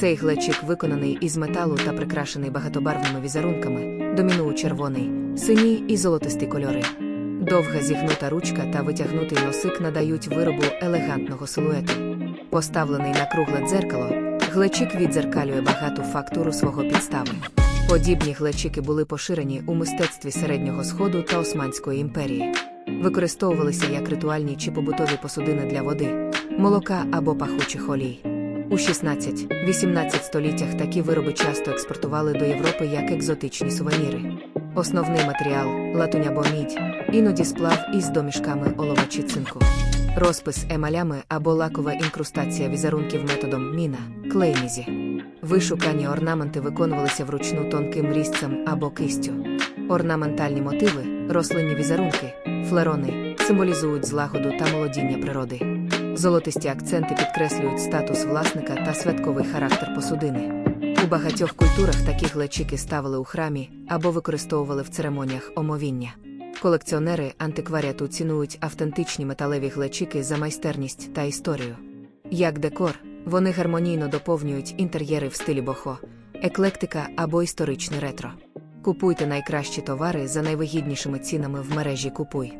Цей глечик виконаний із металу та прикрашений багатобарвними візерунками, домінують червоний, синій і золотистий кольори. Довга зігнута ручка та витягнутий носик надають виробу елегантного силуету. Поставлений на кругле дзеркало, глечик віддзеркалює багату фактуру свого підстави. Подібні глечики були поширені у мистецтві середнього сходу та Османської імперії. Використовувалися як ритуальні чи побутові посудини для води, молока або пахучих олій. У 16-18 століттях такі вироби часто експортували до Європи як екзотичні сувеніри. Основний матеріал латунь або мідь, іноді сплав із домішками олова чи цинку. Розпис емалями або лакова інкрустація візерунків методом міна, клеймізі. Вишукані орнаменти виконувалися вручну тонким різцем або кистю. Орнаментальні мотиви, рослинні візерунки, флерони символізують злагоду та молодіння природи. Золотисті акценти підкреслюють статус власника та святковий характер посудини. У багатьох культурах такі глечики ставили у храмі або використовували в церемоніях омовіння. Колекціонери антикваріату цінують автентичні металеві глечики за майстерність та історію. Як декор, вони гармонійно доповнюють інтер'єри в стилі бохо, еклектика або історичне ретро. Купуйте найкращі товари за найвигіднішими цінами в мережі Купуй.